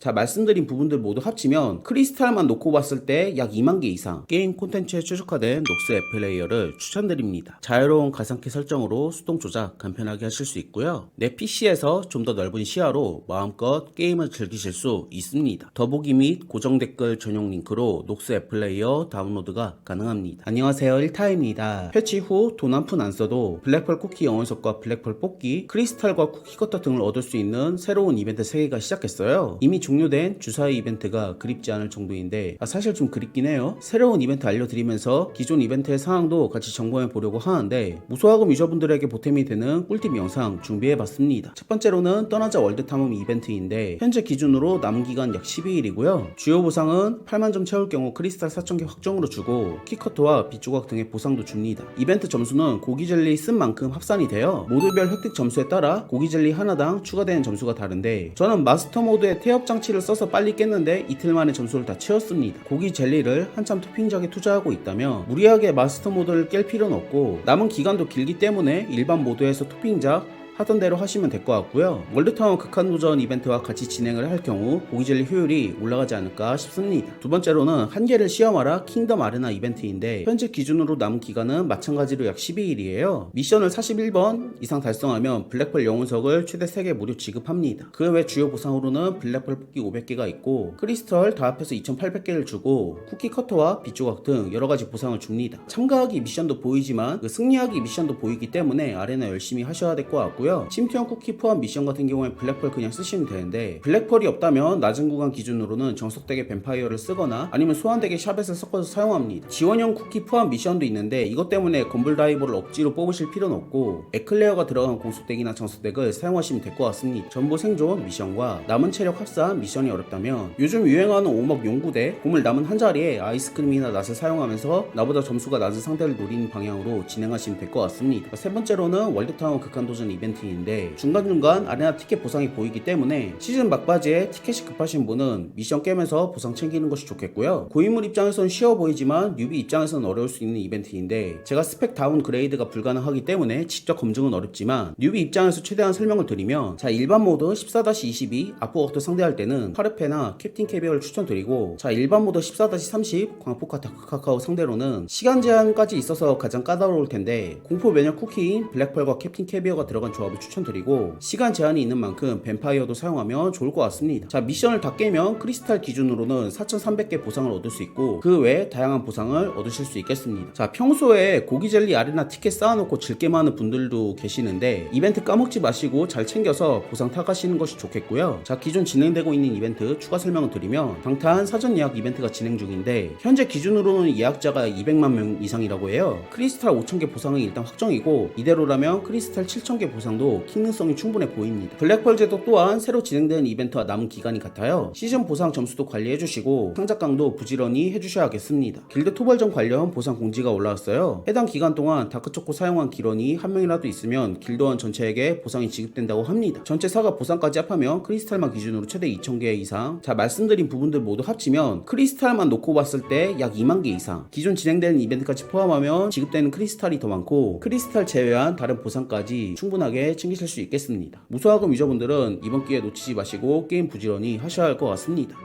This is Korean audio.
자, 말씀드린 부분들 모두 합치면 크리스탈만 놓고 봤을 때 약 2만 개 이상 게임 콘텐츠에 최적화된 녹스 앱 플레이어를 추천드립니다. 자유로운 가상키 설정으로 수동 조작 간편하게 하실 수 있고요. 내 PC에서 좀 더 넓은 시야로 마음껏 게임을 즐기실 수 있습니다. 더보기 및 고정 댓글 전용 링크로 녹스 앱 플레이어 다운로드가 가능합니다. 안녕하세요. 1타입니다. 패치 후 돈 한 푼 안 써도 블랙펄 쿠키 영혼석과 블랙펄 뽑기, 크리스탈과 쿠키 커터 등을 얻을 수 있는 새로운 이벤트 3개가 시작했어요. 이미 종료된 주사위 이벤트가 그립지 않을 정도인데 아, 사실 좀 그립긴 해요. 새로운 이벤트 알려드리면서 기존 이벤트의 상황도 같이 점검해 보려고 하는데 무소화금 유저분들에게 보탬이 되는 꿀팁 영상 준비해봤습니다. 첫 번째로는 떠나자 월드 탐험 이벤트인데 현재 기준으로 남은 기간 약 12일이고요. 주요 보상은 8만 점 채울 경우 크리스탈 4,000개 확정으로 주고 키커터와 빗조각 등의 보상도 줍니다. 이벤트 점수는 고기젤리 쓴 만큼 합산이 되어 모드별 획득 점수에 따라 고기젤리 하나당 추가되는 점수가 다른데 저는 마스터 모드의 태엽 장 치를 써서 빨리 깼는데 이틀 만에 점수를 다 채웠습니다. 고기 젤리를 한참 토핑작에 투자하고 있다면 무리하게 마스터 모드를 깰 필요는 없고 남은 기간도 길기 때문에 일반 모드에서 토핑작 하던 대로 하시면 될 것 같고요. 월드타운 극한 도전 이벤트와 같이 진행을 할 경우 고기젤리 효율이 올라가지 않을까 싶습니다. 두 번째로는 한계를 시험하라 킹덤 아레나 이벤트인데 현재 기준으로 남은 기간은 마찬가지로 약 12일이에요. 미션을 41번 이상 달성하면 블랙펄 영혼석을 최대 3개 무료 지급합니다. 그 외 주요 보상으로는 블랙펄 뽑기 500개가 있고 크리스털 다 합해서 2800개를 주고 쿠키 커터와 빗조각 등 여러 가지 보상을 줍니다. 참가하기 미션도 보이지만 그 승리하기 미션도 보이기 때문에 아레나 열심히 하셔야 될 것 같고요. 침투형 쿠키 포함 미션 같은 경우에 블랙펄 그냥 쓰시면 되는데 블랙펄이 없다면 낮은 구간 기준으로는 정석되게 뱀파이어를 쓰거나 아니면 소환되게 샤벳을 섞어서 사용합니다. 지원형 쿠키 포함 미션도 있는데 이것 때문에 건불 다이버를 억지로 뽑으실 필요는 없고 에클레어가 들어간 공속덱이나 정석덱을 사용하시면 될 것 같습니다. 전부 생존 미션과 남은 체력 합산 미션이 어렵다면 요즘 유행하는 오목 용구대 보물 남은 한 자리에 아이스크림이나 낫을 사용하면서 나보다 점수가 낮은 상대를 노리는 방향으로 진행하시면 될 것 같습니다. 세 번째로는 월드타운 극한 도전 이벤트 인데 중간중간 아레나 티켓 보상이 보이기 때문에 시즌 막바지에 티켓이 급하신 분은 미션 깨면서 보상 챙기는 것이 좋겠고요. 고인물 입장에선 쉬워 보이지만 뉴비 입장에서는 어려울 수 있는 이벤트인데 제가 스펙 다운 그레이드가 불가능하기 때문에 직접 검증은 어렵지만 뉴비 입장에서 최대한 설명을 드리면 자 일반 모드 14-22 아포워크도 상대할 때는 카르페나 캡틴 캐비어를 추천드리고 자 일반 모드 14-30 광포카 다크카카오 상대로는 시간 제한까지 있어서 가장 까다로울 텐데 공포 면역 쿠키인 블랙펄과 캡틴 캐비어가 들어간 조합을 추천드리고 시간 제한이 있는 만큼 뱀파이어도 사용하면 좋을 것 같습니다. 자 미션을 다 깨면 크리스탈 기준으로는 4,300개 보상을 얻을 수 있고 그 외에 다양한 보상을 얻으실 수 있겠습니다. 자 평소에 고기젤리 아레나 티켓 쌓아놓고 즐게만 하는 분들도 계시는데 이벤트 까먹지 마시고 잘 챙겨서 보상 타가시는 것이 좋겠고요. 자 기존 진행되고 있는 이벤트 추가 설명을 드리면 방탄 사전 예약 이벤트가 진행 중인데 현재 기준으로는 예약자가 200만 명 이상이라고 해요. 크리스탈 5,000개 보상은 일단 확정이고 이대로라면 크리스탈 7,000개 보상 도 기능성이 충분해 보입니다. 블랙펄 제도 또한 새로 진행되는 이벤트와 남은 기간이 같아요. 시즌 보상 점수도 관리해주시고 상작강도 부지런히 해주셔야겠습니다. 길드 토벌전 관련 보상 공지가 올라왔어요. 해당 기간 동안 다크초코 사용한 기런이 한 명이라도 있으면 길드원 전체에게 보상이 지급된다고 합니다. 전체 사과 보상까지 합하면 크리스탈만 기준으로 최대 2,000개 이상. 자 말씀드린 부분들 모두 합치면 크리스탈만 놓고 봤을 때 약 2만 개 이상. 기존 진행되는 이벤트까지 포함하면 지급되는 크리스탈이 더 많고 크리스탈 제외한 다른 보상까지 충분하게 챙기실 수 있겠습니다. 무소화금 유저분들은 이번 기회 놓치지 마시고 게임 부지런히 하셔야 할 것 같습니다.